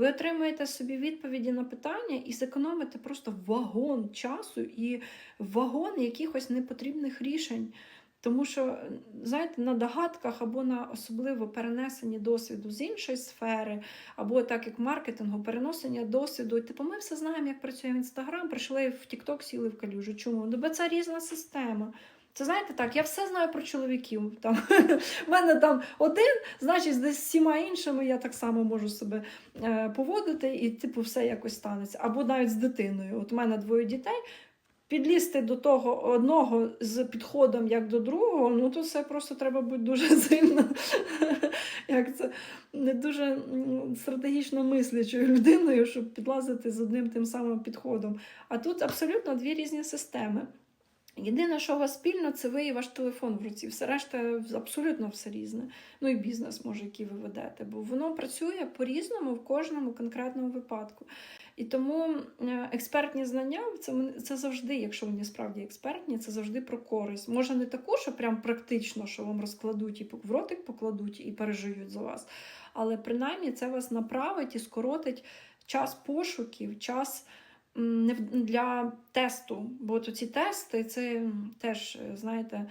ви отримаєте собі відповіді на питання і зекономите просто вагон часу і вагон якихось непотрібних рішень. Тому що, знаєте, на догадках або на особливо перенесенні досвіду з іншої сфери, або так як маркетингу, переносення досвіду. Типу, ми все знаємо, як працює в Інстаграм, прийшли в Тікток, сіли в калюжу. Чому? Ну, бо це різна система. Це знаєте так, я все знаю про чоловіків. Там, в мене там один, значить, з всіма іншими я так само можу себе е, поводити, і типу все якось станеться. Або навіть з дитиною. От у мене двоє дітей. Підлізти до того одного з підходом як до другого, ну то це просто треба бути дуже сильно, як це не дуже стратегічно мислячою людиною, щоб підлазити з одним тим самим підходом. А тут абсолютно дві різні системи. Єдине, що у вас спільно, це ви і ваш телефон в руці. Все решта абсолютно все різне. Ну і бізнес, може, який ви ведете, бо воно працює по-різному в кожному конкретному випадку. І тому е, експертні знання це, це завжди, якщо вони справді експертні, це завжди про користь. Може, не таку, що прям практично, що вам розкладуть і в ротик покладуть і пережують за вас. Але принаймні це вас направить і скоротить час пошуків, час для тесту. Бо от ці тести це теж, е, знаєте,